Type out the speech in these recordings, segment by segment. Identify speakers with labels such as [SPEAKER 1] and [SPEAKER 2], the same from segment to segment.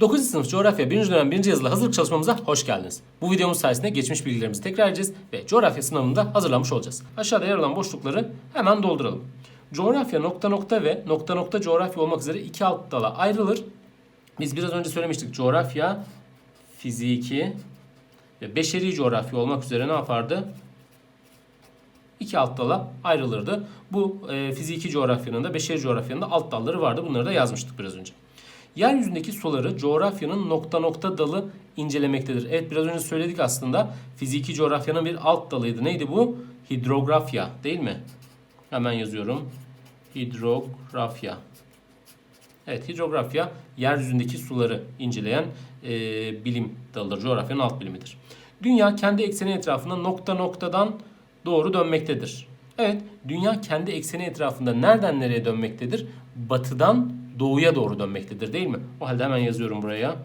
[SPEAKER 1] 9. sınıf coğrafya 1. dönem 1. yazılı hazırlık çalışmamıza hoş geldiniz. Bu videomuz sayesinde geçmiş bilgilerimizi tekrar edeceğiz ve coğrafya sınavında hazırlanmış olacağız. Aşağıda yer alan boşlukları hemen dolduralım. Coğrafya nokta nokta ve nokta nokta coğrafya olmak üzere iki alt dala ayrılır. Biz biraz önce söylemiştik coğrafya, fiziki ve beşeri coğrafya olmak üzere ne yapardı? iki alt dala ayrılırdı. Bu e, fiziki coğrafyanın da beşeri coğrafyanın da alt dalları vardı. Bunları da yazmıştık biraz önce. Yeryüzündeki suları coğrafyanın nokta nokta dalı incelemektedir. Evet biraz önce söyledik aslında. Fiziki coğrafyanın bir alt dalıydı. Neydi bu? Hidrografya değil mi? Hemen yazıyorum. Hidrografya. Evet hidrografya yeryüzündeki suları inceleyen e, bilim dalıdır. Coğrafyanın alt bilimidir. Dünya kendi ekseni etrafında nokta noktadan doğru dönmektedir. Evet, dünya kendi ekseni etrafında nereden nereye dönmektedir? Batıdan doğuya doğru dönmektedir değil mi? O halde hemen yazıyorum buraya.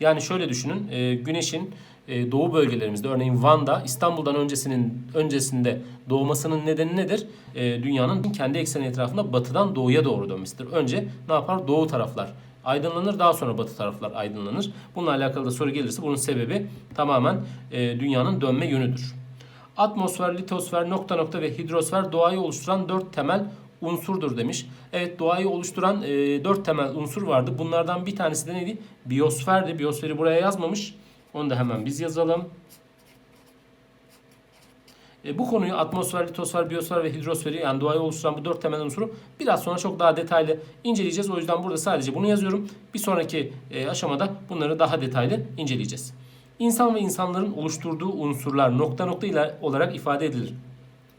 [SPEAKER 1] Yani şöyle düşünün, e, güneşin e, doğu bölgelerimizde örneğin Van'da İstanbul'dan öncesinin öncesinde doğmasının nedeni nedir? E, dünyanın kendi ekseni etrafında batıdan doğuya doğru dönmesidir. Önce ne yapar? Doğu taraflar aydınlanır. Daha sonra batı taraflar aydınlanır. Bununla alakalı da soru gelirse bunun sebebi tamamen e, dünyanın dönme yönüdür. Atmosfer, litosfer, nokta nokta ve hidrosfer doğayı oluşturan dört temel unsurdur demiş. Evet doğayı oluşturan e, dört temel unsur vardı. Bunlardan bir tanesi de neydi? Biyosferdi. Biyosferi buraya yazmamış. Onu da hemen biz yazalım. E, bu konuyu atmosfer, litosfer, biyosfer ve hidrosferi yani doğayı oluşturan bu dört temel unsuru biraz sonra çok daha detaylı inceleyeceğiz. O yüzden burada sadece bunu yazıyorum. Bir sonraki e, aşamada bunları daha detaylı inceleyeceğiz. İnsan ve insanların oluşturduğu unsurlar nokta nokta ile olarak ifade edilir.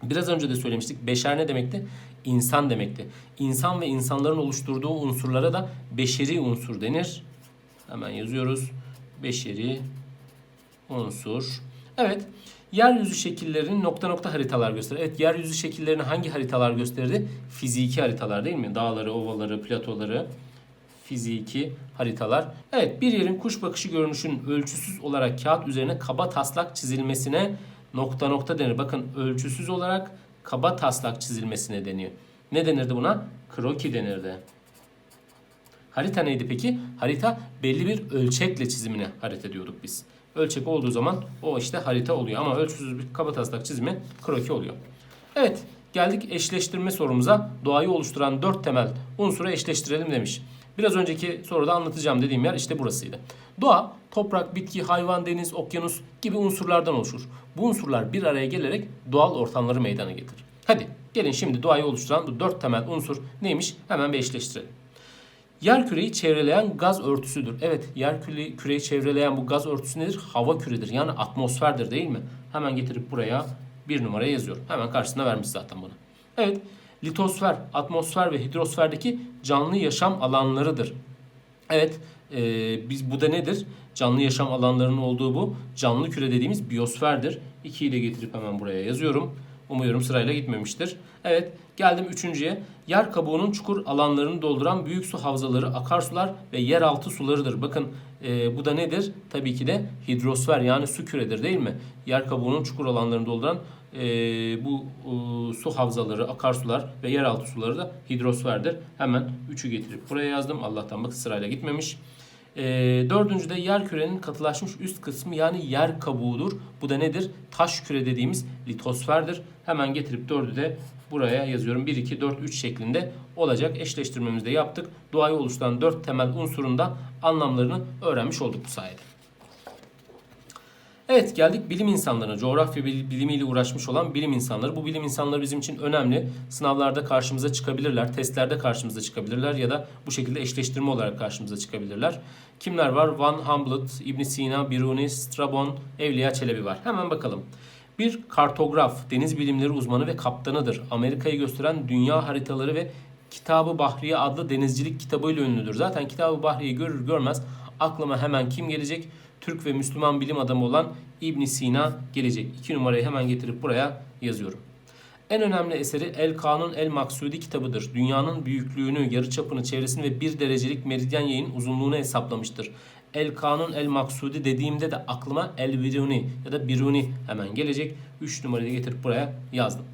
[SPEAKER 1] Biraz önce de söylemiştik. Beşer ne demekti? İnsan demekti. İnsan ve insanların oluşturduğu unsurlara da beşeri unsur denir. Hemen yazıyoruz. Beşeri unsur. Evet. Yeryüzü şekillerini nokta nokta haritalar gösterir. Evet yeryüzü şekillerini hangi haritalar gösterirdi? Fiziki haritalar değil mi? Dağları, ovaları, platoları, fiziki haritalar. Evet bir yerin kuş bakışı görünüşünün ölçüsüz olarak kağıt üzerine kaba taslak çizilmesine nokta nokta denir. Bakın ölçüsüz olarak kaba taslak çizilmesine deniyor. Ne denirdi buna? Kroki denirdi. Harita neydi peki? Harita belli bir ölçekle çizimine harita diyorduk biz. Ölçek olduğu zaman o işte harita oluyor ama ölçüsüz bir kaba taslak çizimi kroki oluyor. Evet geldik eşleştirme sorumuza. Doğayı oluşturan dört temel unsuru eşleştirelim demiş. Biraz önceki soruda anlatacağım dediğim yer işte burasıydı. Doğa, toprak, bitki, hayvan, deniz, okyanus gibi unsurlardan oluşur. Bu unsurlar bir araya gelerek doğal ortamları meydana getirir. Hadi gelin şimdi doğayı oluşturan bu dört temel unsur neymiş hemen bir. Yer küreyi çevreleyen gaz örtüsüdür. Evet yer küre, küreyi çevreleyen bu gaz örtüsü nedir? Hava kürüdür yani atmosferdir değil mi? Hemen getirip buraya bir numaraya yazıyorum. Hemen karşısına vermiş zaten bunu. Evet litosfer, atmosfer ve hidrosferdeki canlı yaşam alanlarıdır. Evet e, biz bu da nedir? Canlı yaşam alanlarının olduğu bu canlı küre dediğimiz biyosferdir. 2'yi de getirip hemen buraya yazıyorum. Umuyorum sırayla gitmemiştir. Evet geldim üçüncüye. Yer kabuğunun çukur alanlarını dolduran büyük su havzaları, akarsular ve yeraltı sularıdır. Bakın e, bu da nedir? Tabii ki de hidrosfer yani su küredir değil mi? Yer kabuğunun çukur alanlarını dolduran e, bu e, su havzaları, akarsular ve yeraltı suları da hidrosferdir. Hemen 3'ü getirip buraya yazdım. Allah'tan bak sırayla gitmemiş. E, dördüncü de yer kürenin katılaşmış üst kısmı yani yer kabuğudur. Bu da nedir? Taş küre dediğimiz litosferdir. Hemen getirip dördü de buraya yazıyorum. 1, 2, 4, 3 şeklinde olacak. Eşleştirmemizi de yaptık. Doğayı oluşturan dört temel unsurun da anlamlarını öğrenmiş olduk bu sayede. Evet geldik bilim insanlarına. Coğrafya bilimiyle uğraşmış olan bilim insanları. Bu bilim insanları bizim için önemli. Sınavlarda karşımıza çıkabilirler. Testlerde karşımıza çıkabilirler. Ya da bu şekilde eşleştirme olarak karşımıza çıkabilirler. Kimler var? Van Humboldt, ibn Sina, Biruni, Strabon, Evliya Çelebi var. Hemen bakalım. Bir kartograf, deniz bilimleri uzmanı ve kaptanıdır. Amerika'yı gösteren dünya haritaları ve Kitabı Bahriye adlı denizcilik kitabıyla ünlüdür. Zaten Kitabı Bahriye'yi görür görmez aklıma hemen kim gelecek? Türk ve Müslüman bilim adamı olan İbn Sina gelecek. İki numarayı hemen getirip buraya yazıyorum. En önemli eseri El Kanun El Maksudi kitabıdır. Dünyanın büyüklüğünü, yarıçapını, çevresini ve bir derecelik meridyen yayın uzunluğunu hesaplamıştır. El Kanun El Maksudi dediğimde de aklıma El Biruni ya da Biruni hemen gelecek. 3 numarayı getirip buraya yazdım.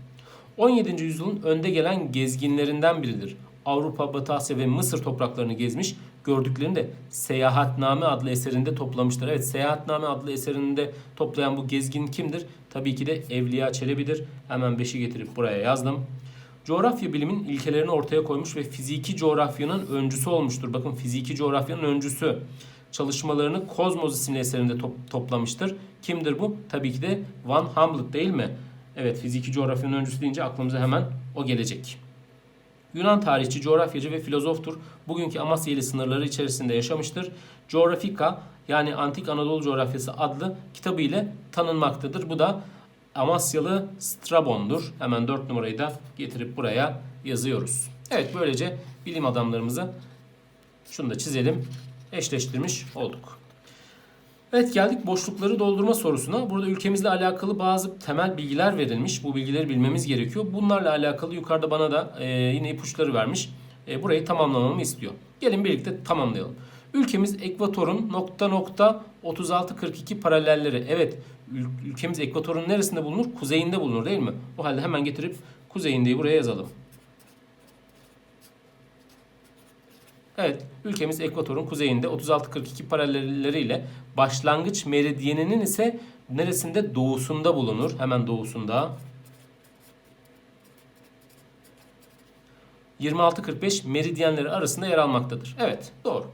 [SPEAKER 1] 17. yüzyılın önde gelen gezginlerinden biridir. Avrupa, Batı Asya ve Mısır topraklarını gezmiş, gördüklerini de Seyahatname adlı eserinde toplamıştır. Evet Seyahatname adlı eserinde toplayan bu gezgin kimdir? Tabii ki de Evliya Çelebi'dir. Hemen 5'i getirip buraya yazdım. Coğrafya bilimin ilkelerini ortaya koymuş ve fiziki coğrafyanın öncüsü olmuştur. Bakın fiziki coğrafyanın öncüsü. Çalışmalarını Kozmos isimli eserinde top- toplamıştır. Kimdir bu? Tabii ki de Van Humboldt değil mi? Evet fiziki coğrafyanın öncüsü deyince aklımıza hemen o gelecek. Yunan tarihçi, coğrafyacı ve filozoftur. Bugünkü Amasya ili sınırları içerisinde yaşamıştır. Coğrafika yani Antik Anadolu Coğrafyası adlı kitabı ile tanınmaktadır. Bu da Amasyalı Strabon'dur. Hemen 4 numarayı da getirip buraya yazıyoruz. Evet böylece bilim adamlarımızı şunu da çizelim. Eşleştirmiş olduk. Evet geldik boşlukları doldurma sorusuna. Burada ülkemizle alakalı bazı temel bilgiler verilmiş. Bu bilgileri bilmemiz gerekiyor. Bunlarla alakalı yukarıda bana da e, yine ipuçları vermiş. E, burayı tamamlamamı istiyor. Gelin birlikte tamamlayalım. Ülkemiz ekvatorun nokta nokta 36-42 paralelleri. Evet ül- ülkemiz ekvatorun neresinde bulunur? Kuzeyinde bulunur değil mi? O halde hemen getirip kuzeyindeyi buraya yazalım. Evet, ülkemiz ekvatorun kuzeyinde 36-42 paralelleriyle başlangıç meridyeninin ise neresinde? Doğusunda bulunur. Hemen doğusunda. 26-45 meridyenleri arasında yer almaktadır. Evet, doğru.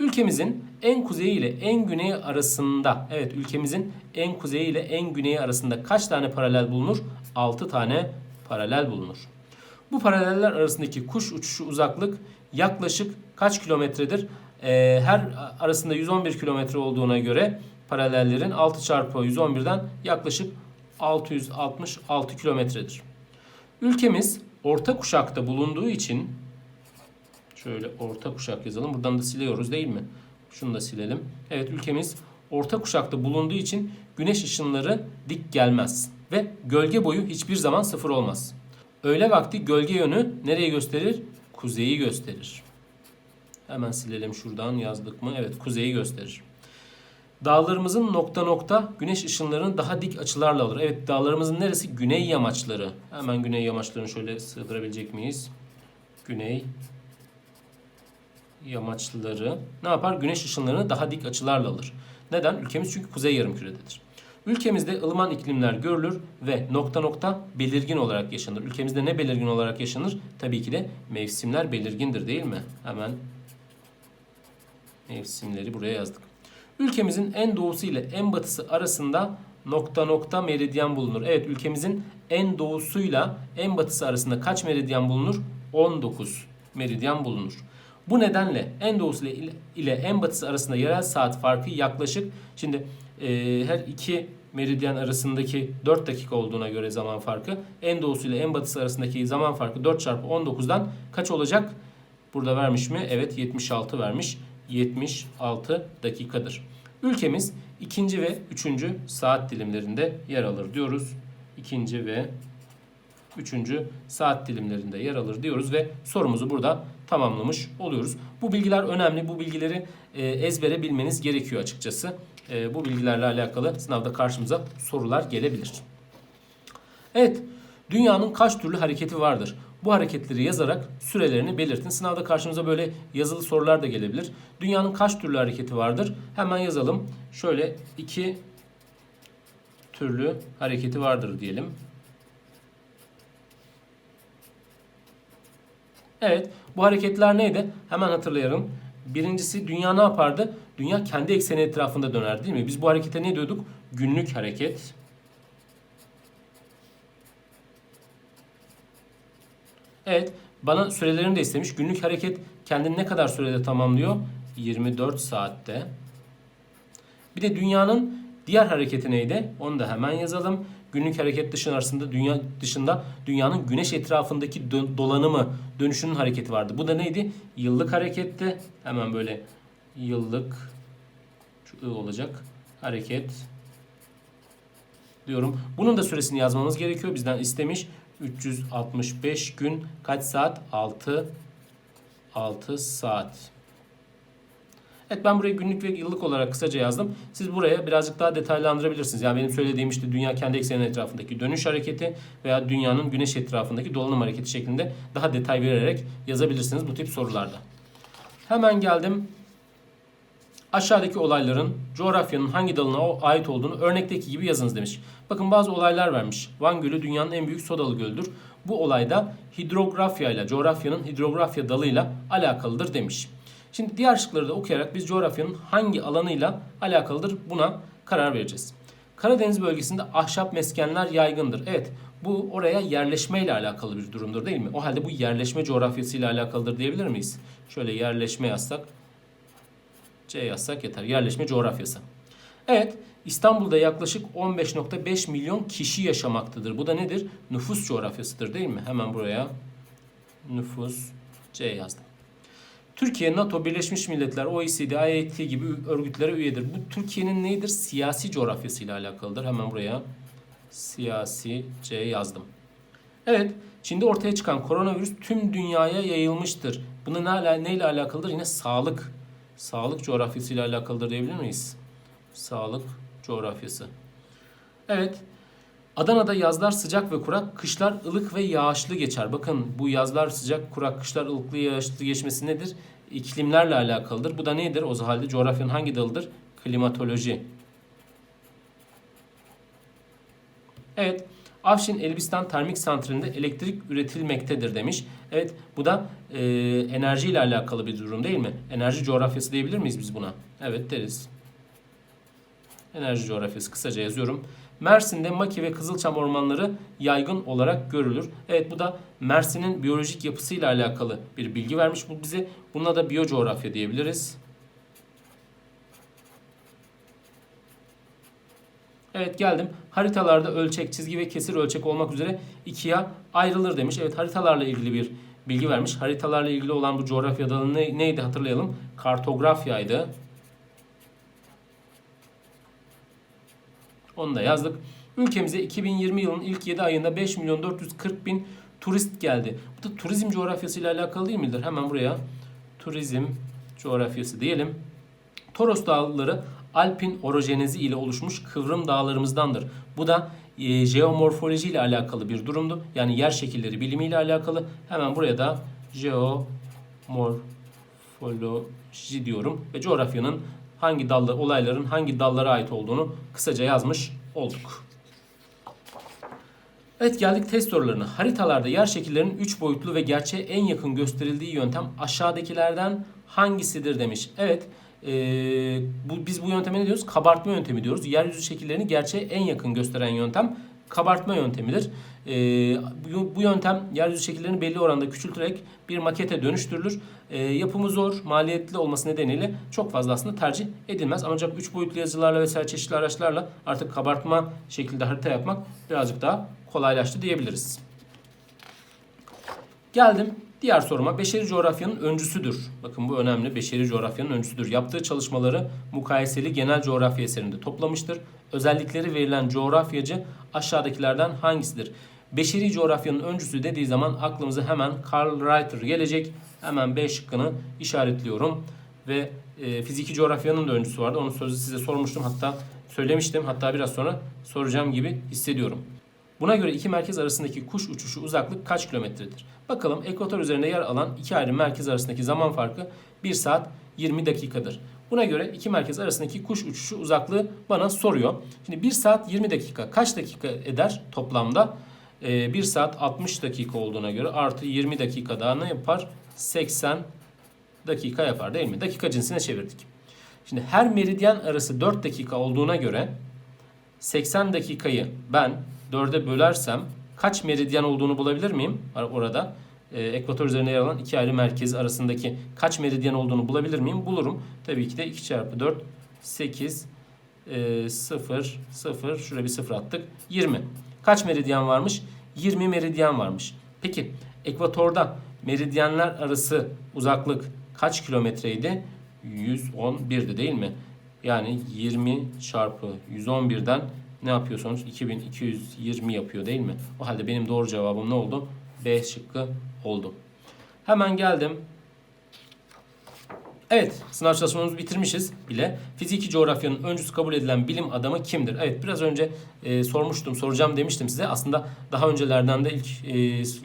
[SPEAKER 1] Ülkemizin en kuzeyi ile en güneyi arasında, evet ülkemizin en kuzeyi ile en güneyi arasında kaç tane paralel bulunur? 6 tane paralel bulunur. Bu paraleller arasındaki kuş uçuşu uzaklık yaklaşık kaç kilometredir? Ee, her arasında 111 kilometre olduğuna göre paralellerin 6 çarpı 111'den yaklaşık 666 kilometredir. Ülkemiz orta kuşakta bulunduğu için şöyle orta kuşak yazalım. Buradan da siliyoruz değil mi? Şunu da silelim. Evet ülkemiz orta kuşakta bulunduğu için güneş ışınları dik gelmez ve gölge boyu hiçbir zaman sıfır olmaz. Öğle vakti gölge yönü nereye gösterir? Kuzeyi gösterir. Hemen silelim şuradan yazdık mı? Evet kuzeyi gösterir. Dağlarımızın nokta nokta güneş ışınlarını daha dik açılarla alır. Evet dağlarımızın neresi? Güney yamaçları. Hemen güney yamaçlarını şöyle sığdırabilecek miyiz? Güney yamaçları ne yapar? Güneş ışınlarını daha dik açılarla alır. Neden? Ülkemiz çünkü kuzey yarımkürededir. Ülkemizde ılıman iklimler görülür ve nokta nokta belirgin olarak yaşanır. Ülkemizde ne belirgin olarak yaşanır? Tabii ki de mevsimler belirgindir değil mi? Hemen mevsimleri buraya yazdık. Ülkemizin en doğusu ile en batısı arasında nokta nokta meridyen bulunur. Evet ülkemizin en doğusuyla en batısı arasında kaç meridyen bulunur? 19 meridyen bulunur. Bu nedenle en doğusu ile, ile en batısı arasında yerel saat farkı yaklaşık şimdi e, her iki meridyen arasındaki 4 dakika olduğuna göre zaman farkı en doğusu ile en batısı arasındaki zaman farkı 4 çarpı 19'dan kaç olacak? Burada vermiş mi? Evet 76 vermiş. 76 dakikadır. Ülkemiz ikinci ve üçüncü saat dilimlerinde yer alır diyoruz. İkinci ve üçüncü saat dilimlerinde yer alır diyoruz ve sorumuzu burada tamamlamış oluyoruz. Bu bilgiler önemli. Bu bilgileri e, ezbere bilmeniz gerekiyor açıkçası. E, bu bilgilerle alakalı sınavda karşımıza sorular gelebilir. Evet, dünyanın kaç türlü hareketi vardır? Bu hareketleri yazarak sürelerini belirtin. Sınavda karşımıza böyle yazılı sorular da gelebilir. Dünyanın kaç türlü hareketi vardır? Hemen yazalım. Şöyle iki türlü hareketi vardır diyelim. Evet, bu hareketler neydi? Hemen hatırlayalım. Birincisi dünya ne yapardı? Dünya kendi ekseni etrafında dönerdi değil mi? Biz bu harekete ne diyorduk? Günlük hareket. Evet, bana sürelerini de istemiş. Günlük hareket kendini ne kadar sürede tamamlıyor? 24 saatte. Bir de dünyanın diğer hareketi neydi? Onu da hemen yazalım. Günlük hareket dışında arasında dünya dışında dünyanın güneş etrafındaki dö- dolanımı, dönüşünün hareketi vardı. Bu da neydi? Yıllık hareketti. Hemen böyle yıllık olacak hareket diyorum. Bunun da süresini yazmamız gerekiyor. Bizden istemiş 365 gün kaç saat? 6 6 saat. Evet ben buraya günlük ve yıllık olarak kısaca yazdım. Siz buraya birazcık daha detaylandırabilirsiniz. Yani benim söylediğim işte dünya kendi ekseninin etrafındaki dönüş hareketi veya dünyanın güneş etrafındaki dolanım hareketi şeklinde daha detay vererek yazabilirsiniz bu tip sorularda. Hemen geldim. Aşağıdaki olayların coğrafyanın hangi dalına ait olduğunu örnekteki gibi yazınız demiş. Bakın bazı olaylar vermiş. Van Gölü dünyanın en büyük sodalı göldür. Bu olayda hidrografya ile coğrafyanın hidrografya dalıyla alakalıdır demiş. Şimdi diğer şıkları da okuyarak biz coğrafyanın hangi alanıyla alakalıdır buna karar vereceğiz. Karadeniz bölgesinde ahşap meskenler yaygındır. Evet bu oraya yerleşmeyle alakalı bir durumdur değil mi? O halde bu yerleşme coğrafyasıyla alakalıdır diyebilir miyiz? Şöyle yerleşme yazsak C yazsak yeter. Yerleşme coğrafyası. Evet, İstanbul'da yaklaşık 15.5 milyon kişi yaşamaktadır. Bu da nedir? Nüfus coğrafyasıdır değil mi? Hemen buraya nüfus C yazdım. Türkiye, NATO, Birleşmiş Milletler, OECD, IAT gibi örgütlere üyedir. Bu Türkiye'nin neyidir? Siyasi coğrafyasıyla alakalıdır. Hemen buraya siyasi C yazdım. Evet, Çin'de ortaya çıkan koronavirüs tüm dünyaya yayılmıştır. Bunu ne ala- neyle alakalıdır? Yine sağlık. Sağlık coğrafyasıyla alakalıdır diyebilir miyiz? Sağlık coğrafyası. Evet. Adana'da yazlar sıcak ve kurak, kışlar ılık ve yağışlı geçer. Bakın bu yazlar sıcak, kurak, kışlar ılıklı, yağışlı geçmesi nedir? İklimlerle alakalıdır. Bu da nedir? O halde coğrafyanın hangi dalıdır? Klimatoloji. Evet. Afşin Elbistan Termik Santrali'nde elektrik üretilmektedir demiş. Evet bu da e, enerji ile alakalı bir durum değil mi? Enerji coğrafyası diyebilir miyiz biz buna? Evet deriz. Enerji coğrafyası kısaca yazıyorum. Mersin'de maki ve kızılçam ormanları yaygın olarak görülür. Evet bu da Mersin'in biyolojik yapısıyla alakalı bir bilgi vermiş bu bize. Buna da biyocoğrafya diyebiliriz. Evet geldim. Haritalarda ölçek, çizgi ve kesir ölçek olmak üzere ikiye ayrılır demiş. Evet haritalarla ilgili bir bilgi vermiş. Haritalarla ilgili olan bu coğrafya dalı ne- neydi hatırlayalım. Kartografyaydı. Onu da yazdık. Ülkemize 2020 yılının ilk 7 ayında 5 milyon 440 bin turist geldi. Bu da turizm coğrafyasıyla alakalı değil midir? Hemen buraya turizm coğrafyası diyelim. Toros Dağları Alpin orojenezi ile oluşmuş kıvrım dağlarımızdandır. Bu da e, jeomorfoloji ile alakalı bir durumdu. Yani yer şekilleri bilimi ile alakalı. Hemen buraya da jeomorfoloji diyorum ve coğrafyanın hangi dallı olayların hangi dallara ait olduğunu kısaca yazmış olduk. Evet geldik test sorularına. Haritalarda yer şekillerinin 3 boyutlu ve gerçeğe en yakın gösterildiği yöntem aşağıdakilerden hangisidir demiş. Evet ee, bu, biz bu yönteme ne diyoruz? Kabartma yöntemi diyoruz. Yeryüzü şekillerini gerçeğe en yakın gösteren yöntem kabartma yöntemidir. Ee, bu, bu yöntem yeryüzü şekillerini belli oranda küçülterek bir makete dönüştürülür. Ee, yapımı zor, maliyetli olması nedeniyle çok fazla aslında tercih edilmez. Ancak 3 boyutlu yazılarla vesaire çeşitli araçlarla artık kabartma şekilde harita yapmak birazcık daha kolaylaştı diyebiliriz. Geldim diğer soruma. Beşeri coğrafyanın öncüsüdür. Bakın bu önemli. Beşeri coğrafyanın öncüsüdür. Yaptığı çalışmaları mukayeseli genel coğrafya eserinde toplamıştır. Özellikleri verilen coğrafyacı aşağıdakilerden hangisidir? Beşeri coğrafyanın öncüsü dediği zaman aklımıza hemen Karl Reiter gelecek. Hemen B şıkkını işaretliyorum. Ve e, fiziki coğrafyanın da öncüsü vardı. Onun sözü size sormuştum. Hatta söylemiştim. Hatta biraz sonra soracağım gibi hissediyorum. Buna göre iki merkez arasındaki kuş uçuşu uzaklık kaç kilometredir? Bakalım ekvator üzerinde yer alan iki ayrı merkez arasındaki zaman farkı 1 saat 20 dakikadır. Buna göre iki merkez arasındaki kuş uçuşu uzaklığı bana soruyor. Şimdi 1 saat 20 dakika kaç dakika eder toplamda? Ee, 1 saat 60 dakika olduğuna göre artı 20 dakika daha ne yapar? 80 dakika yapar değil mi? Dakika cinsine çevirdik. Şimdi her meridyen arası 4 dakika olduğuna göre 80 dakikayı ben 4'e bölersem kaç meridyen olduğunu bulabilir miyim Or- orada? Ee, ekvator üzerinde yer alan iki ayrı merkez arasındaki kaç meridyen olduğunu bulabilir miyim? Bulurum. Tabii ki de 2 çarpı 4 8 e, 0 0 şuraya bir 0 attık. 20. Kaç meridyen varmış? 20 meridyen varmış. Peki ekvatorda meridyenler arası uzaklık kaç kilometreydi? 111'di değil mi? Yani 20 çarpı 111'den ne yapıyorsunuz? 2220 yapıyor değil mi? O halde benim doğru cevabım ne oldu? B şıkkı oldu. Hemen geldim. Evet, sınav çalışmamızı bitirmişiz bile. Fiziki coğrafyanın öncüsü kabul edilen bilim adamı kimdir? Evet, biraz önce e, sormuştum, soracağım demiştim size. Aslında daha öncelerden de ilk e,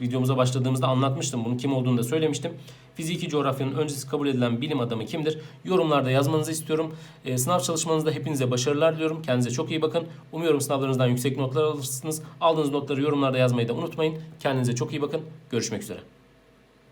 [SPEAKER 1] videomuza başladığımızda anlatmıştım. Bunun kim olduğunu da söylemiştim. Fiziki coğrafyanın öncüsü kabul edilen bilim adamı kimdir? Yorumlarda yazmanızı istiyorum. E, sınav çalışmanızda hepinize başarılar diliyorum. Kendinize çok iyi bakın. Umuyorum sınavlarınızdan yüksek notlar alırsınız. Aldığınız notları yorumlarda yazmayı da unutmayın. Kendinize çok iyi bakın. Görüşmek üzere.